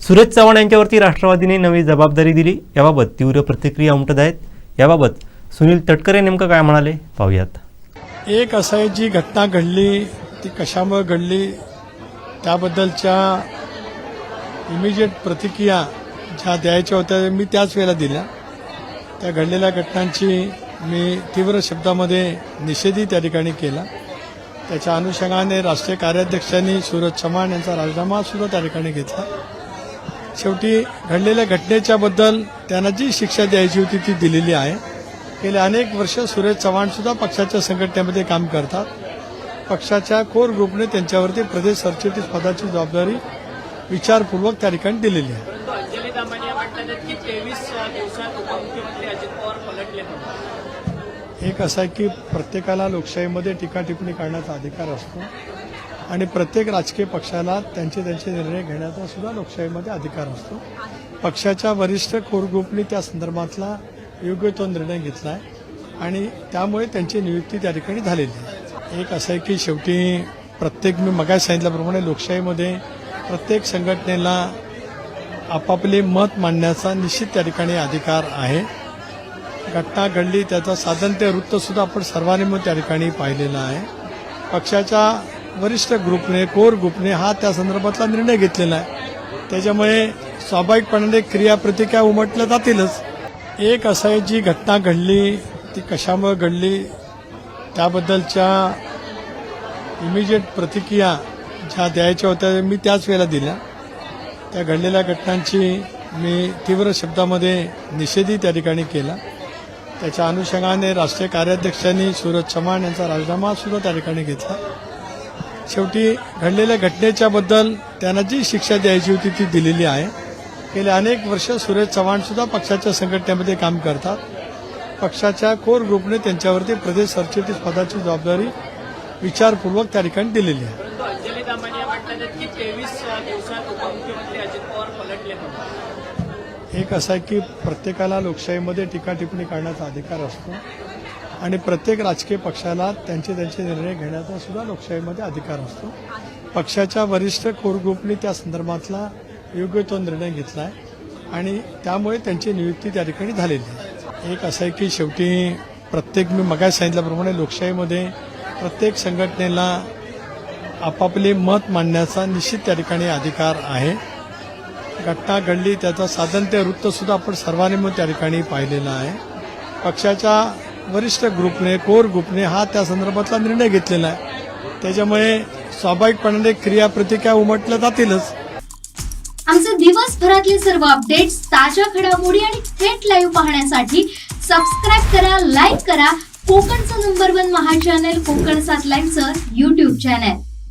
सुरेश चव्हाण यांच्यावरती राष्ट्रवादीने नवी जबाबदारी दिली. याबाबत तीव्र प्रतिक्रिया उमटत आहेत. याबाबत सुनील तटकरे नेमकं काय म्हणाले पाहूयात. एक असं जी घटना घडली ती कशामुळे घडली त्याबद्दलच्या इमिजिएट प्रतिक्रिया ज्या द्यायच्या होत्या मी त्याच वेळेला दिल्या. त्या घडलेल्या घटनांची मी तीव्र शब्दामध्ये निषेधही त्या ठिकाणी केला. त्याच्या अनुषंगाने राष्ट्रीय कार्याध्यक्षांनी सूरज चव्हाण यांचा राजीनामा सुद्धा त्या ठिकाणी घेतला. शेवटी घडलेल्या घटनेच्या बद्दल त्यांना जी शिक्षा द्यायची होती ती दिलेली आहे. गेले अनेक वर्ष सुरेश चव्हाण सुद्धा पक्षाच्या संघटनेमध्ये काम करतात. पक्षाच्या कोर ग्रुपने त्यांच्यावरती प्रदेश सरचिटणीस पदाची जबाबदारी विचारपूर्वक त्या ठिकाणी दिलेली आहे. एक असं आहे की प्रत्येकाला लोकशाहीमध्ये टीका टिप्पणी करण्याचा अधिकार असतो. आणि प्रत्येक राजकीय पक्षाला त्यांचे त्यांचे निर्णय घेण्याचा सुद्धा लोकशाहीमध्ये अधिकार असतो. पक्षाच्या वरिष्ठ कोर ग्रुपनी त्या संदर्भातला योग्य तो निर्णय घेतला आहे आणि त्यामुळे त्यांची नियुक्ती त्या ठिकाणी झालेली आहे. एक असं आहे की शेवटी प्रत्येक मी मगाय सांगितल्याप्रमाणे लोकशाहीमध्ये प्रत्येक संघटनेला आपापले मत मांडण्याचा निश्चित त्या ठिकाणी अधिकार आहे. घटना घडली त्याचा साधन ते वृत्तसुद्धा आपण सर्वांनी मग त्या ठिकाणी पाहिलेलं आहे. पक्षाच्या वरिष्ठ ग्रुपने कोर ग्रुपने हा त्या संदर्भातला निर्णय घेतलेला आहे. त्याच्यामुळे स्वाभाविकपणाने क्रियाप्रतिक्रिया उमटल्या जातीलच. एक असं आहे जी घटना घडली ती कशामुळे घडली त्याबद्दलच्या इमिजिएट प्रतिक्रिया ज्या द्यायच्या होत्या मी त्याच वेळेला दिल्या. त्या घडलेल्या घटनांची मी तीव्र शब्दामध्ये निषेधही त्या ठिकाणी केला. त्याच्या अनुषंगाने राष्ट्रीय कार्याध्यक्षांनी सूरज चव्हाण यांचा राजीनामा सुद्धा त्या ठिकाणी घेतला. शेवटी घडलेल्या घटनेच्याबद्दल त्यांना जी शिक्षा द्यायची होती ती दिलेली आहे. गेले अनेक वर्ष सुरेश चव्हाणसुद्धा पक्षाच्या संघटनेमध्ये काम करतात. पक्षाच्या कोर ग्रुपने त्यांच्यावरती प्रदेश सरचिटणीस पदाची जबाबदारी विचारपूर्वक त्या ठिकाणी दिलेली आहे. एक असं आहे की प्रत्येकाला लोकशाहीमध्ये टीका टिप्पणी करण्याचा अधिकार असतो. आणि प्रत्येक राजकीय पक्षाला त्यांचे त्यांचे निर्णय घेण्याचा सुद्धा लोकशाहीमध्ये अधिकार असतो. पक्षाच्या वरिष्ठ कोर ग्रुपने त्या संदर्भातला योग्य तो निर्णय घेतला आहे आणि त्यामुळे त्यांची नियुक्ती त्या ठिकाणी झालेली आहे. एक असं आहे की शेवटी प्रत्येक मी मगाय सांगितल्याप्रमाणे लोकशाहीमध्ये प्रत्येक संघटनेला आपापले मत मांडण्याचा निश्चित त्या ठिकाणी अधिकार आहे. घटना घडली त्याचं साधन ते वृत्तसुद्धा आपण सर्वांनी मग त्या ठिकाणी पाहिलेलं आहे. पक्षाच्या वरिष्ठ ग्रुपने कोर ग्रुपने हा त्या संदर्भातला निर्णय घेतलेला आहे. त्याच्यामुळे स्वाभाविकपणाने क्रियाप्रतिक्रिया उमटल्या जातीलच. आमचे दिवसभरातले सर्व अपडेट्स ताज्या घडामोडी आणि थेट लाईव्ह पाहण्यासाठी सबस्क्राईब करा लाईक करा. कोकणचं नंबर वन महा चॅनल कोकण सात लाईव्हचं युट्यूब चॅनल